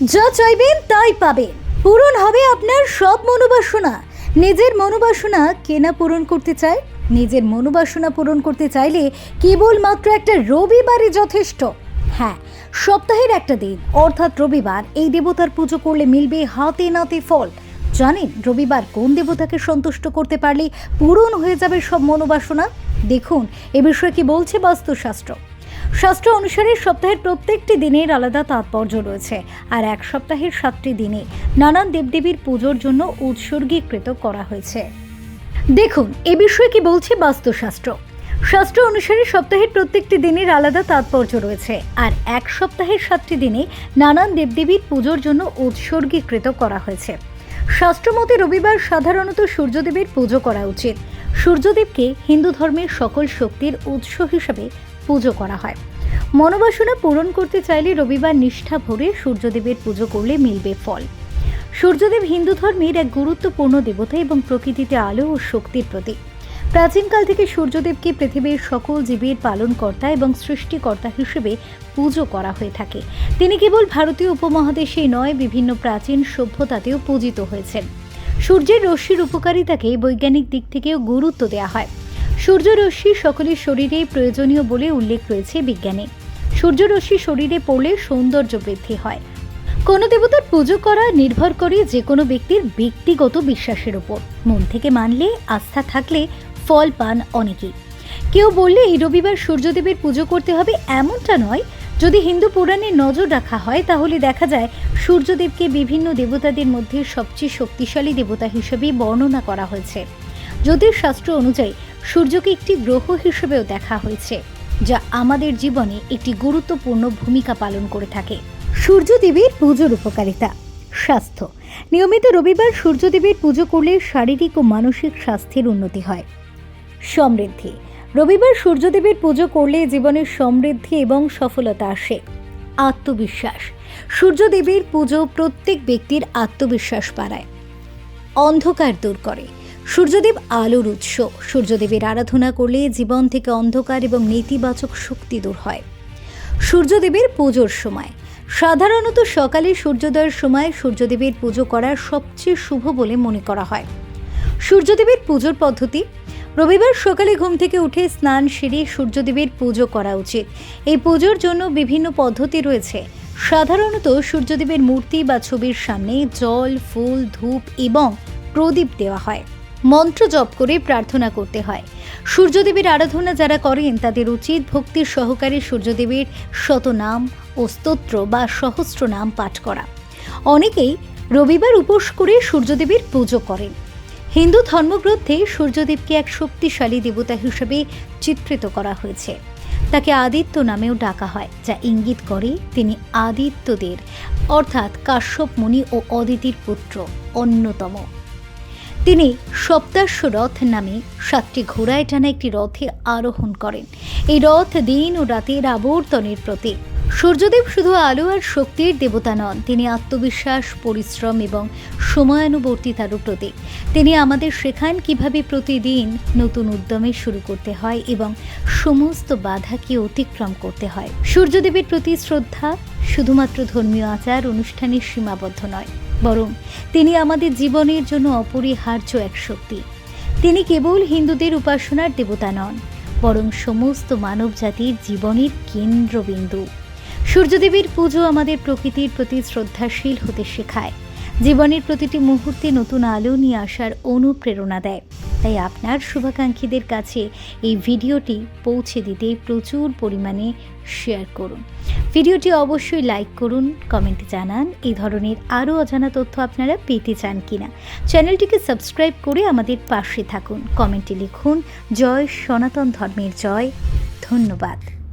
যা চাইবেন তাই পাবেন। পূরণ হবে আপনার সব মনোবাসনা। নিজের মনোবাসনা কেনা পূরণ করতে চায় নিজের মনোবাসনা পূরণ করতে চাইলে কেবলমাত্র একটা রবিবারই যথেষ্ট। হ্যাঁ সপ্তাহের একটা দিন। অর্থাৎ রবিবার এই দেবতার পুজো করলে মিলবে হাতে নাতে ফল। জানেন, রবিবার কোন দেবতাকে সন্তুষ্ট করতে পারলে পূরণ হয়ে যাবে সব মনোবাসনা? দেখুন, এ বিষয়ে কি বলছে বাস্তুশাস্ত্র। শাস্ত্র অনুসারে সপ্তাহের প্রত্যেকটি দিনের আলাদা তাৎপর্য রয়েছে, আর এক সপ্তাহের সাতটি দিনে নানান দেবদেবীর পুজোর জন্য উৎসর্গীকৃত করা হয়েছে। দেখুন, এ বিষয়ে কি বলছে বাস্তুশাস্ত্র। শাস্ত্র অনুসারে সপ্তাহের প্রত্যেকটি দিনের আলাদা তাৎপর্য রয়েছে, আর এক সপ্তাহের সাতটি দিনে নানান দেবদেবীর পুজোর জন্য উৎসর্গীকৃত করা হয়েছে। শাস্ত্রমতে রবিবার সাধারণত সূর্যদেবের পুজো করা উচিত। সূর্যদেবকে হিন্দু ধর্মের সকল শক্তির উৎস হিসেবে পুজো করা হয়। মনোবাসনা পূরণ করতে চাইলে রবিবার নিষ্ঠা ভরে সূর্যদেবের পুজো করলে মিলবে ফল। সূর্যদেব হিন্দু ধর্মের এক গুরুত্বপূর্ণ দেবতা এবং প্রকৃতিতে আলো ও শক্তির প্রতীক। প্রাচীনকাল থেকে সূর্যদেবকে পৃথিবীর সকল জীবের পালনকর্তা এবং সৃষ্টিকর্তা হিসেবে পুজো করা হয়ে থাকে। তিনি কেবল ভারতীয় উপমহাদেশেই নয়, বিভিন্ন প্রাচীন সভ্যতাতেও পূজিত হয়েছেন। সূর্যের রশ্মির উপকারিতাকে বৈজ্ঞানিক দিক থেকেও গুরুত্ব দেওয়া হয়। সূর্যরশ্মি সকলের শরীরে প্রয়োজনীয় বলে উল্লেখ রয়েছে বিজ্ঞানে। সূর্যরশ্মি শরীরে পড়লে সৌন্দর্য বৃদ্ধি হয়। কোনো দেবতার পুজো করা নির্ভর করে যে কোনো ব্যক্তির ব্যক্তিগত বিশ্বাসের উপর মন থেকে মানলে, আস্থা থাকলে ফল পান অনেকেই। কেউ বললে, এই রবিবার সূর্যদেবের পুজো করতে হবে। এমনটা নয়। যদি হিন্দু পুরাণে নজর রাখা হয়, তাহলে দেখা যায় সূর্যদেবকে বিভিন্ন দেবতাদের মধ্যে সবচেয়ে শক্তিশালী দেবতা হিসেবে বর্ণনা করা হয়েছে। জ্যোতিষশাস্ত্র অনুযায়ী সূর্যকে একটি গ্রহ হিসেবেও দেখা হয়েছে, যা আমাদের জীবনে একটি গুরুত্বপূর্ণ ভূমিকা পালন করে থাকে। সূর্যদেবের পুজোর উপকারিতা, স্বাস্থ্য। নিয়মিত রবিবার সূর্যদেবের পুজো করলে শারীরিক ও মানসিক স্বাস্থ্যের উন্নতি হয়। সমৃদ্ধি, রবিবার সূর্যদেবের পুজো করলে জীবনের সমৃদ্ধি এবং সফলতা আসে। আত্মবিশ্বাস, সূর্যদেবের পুজো প্রত্যেক ব্যক্তির আত্মবিশ্বাস বাড়ায়। অন্ধকার দূর করে। সূর্যদেব আলোর উৎস। সূর্যদেবের আরাধনা করলে জীবন থেকে অন্ধকার এবং নেতিবাচক শক্তি দূর হয়। সূর্যদেবের পুজোর সময়। সাধারণত সকালে সূর্যোদয়ের সময় সূর্যদেবের পুজো করা সবচেয়ে শুভ বলে মনে করা হয়। সূর্যদেবের পুজোর পদ্ধতি। রবিবার সকালে ঘুম থেকে উঠে স্নান সেরে সূর্যদেবের পুজো করা উচিত। এই পুজোর জন্য বিভিন্ন পদ্ধতি রয়েছে। সাধারণত সূর্যদেবের মূর্তি বা ছবির সামনে জল, ফুল, ধূপ এবং প্রদীপ দেওয়া হয়। মন্ত্র জপ করে প্রার্থনা করতে হয়। সূর্যদেবের আরাধনা যারা করেন, তাদের উচিত ভক্তির সহকারে সূর্যদেবের শতনাম ও স্তোত্র বা সহস্র নাম পাঠ করা। অনেকেই রবিবার উপোস করে সূর্যদেবের পুজো করেন। হিন্দু ধর্মগ্রন্থে সূর্যদেবকে এক শক্তিশালী দেবতা হিসেবে চিত্রিত করা হয়েছে। তাকে আদিত্য নামেও ডাকা হয়, যা ইঙ্গিত করে তিনি আদিত্যদের, অর্থাৎ কাশ্যপ মুনি ও অদিতির পুত্র, অন্যতম। তিনি সপ্তাশ্ব রথ নামে সাতটি ঘোড়ায় টানা একটি রথে আরোহণ করেন। এই রথ দিন ও রাতের আবর্তনের প্রতীক। সূর্যদেব শুধু আলো আর শক্তির দেবতা নন, তিনি আত্মবিশ্বাস, পরিশ্রম এবং সময়ানুবর্তিতারও প্রতীক। তিনি আমাদের শেখান কীভাবে প্রতিদিন নতুন উদ্যমে শুরু করতে হয় এবং সমস্ত বাধাকে অতিক্রম করতে হয়। সূর্যদেবের প্রতি শ্রদ্ধা শুধুমাত্র ধর্মীয় আচার অনুষ্ঠানের সীমাবদ্ধ নয় বরং তিনি আমাদের জীবনের জন্য অপরিহার্য এক শক্তি। তিনি কেবল হিন্দুদের উপাসনার দেবতা নন, বরং সমস্ত মানব জাতির জীবনের কেন্দ্রবিন্দু। সূর্যদেবের পুজো আমাদের প্রকৃতির প্রতি শ্রদ্ধাশীল হতে শেখায়, জীবনের প্রতিটি মুহূর্তে নতুন আলো নিয়ে আসার অনুপ্রেরণা দেয়। তাই আপনার শুভাকাঙ্ক্ষীদের কাছে এই ভিডিওটি পৌঁছে দিতে প্রচুর পরিমাণে শেয়ার করুন। ভিডিওটি অবশ্যই লাইক করুন কমেন্টে জানান, এই ধরনের আরও অজানা তথ্য আপনারা পেতে চান কি না চ্যানেলটিকে সাবস্ক্রাইব করে আমাদের পাশে থাকুন কমেন্টে লিখুন, জয় সনাতন ধর্মের জয়। ধন্যবাদ।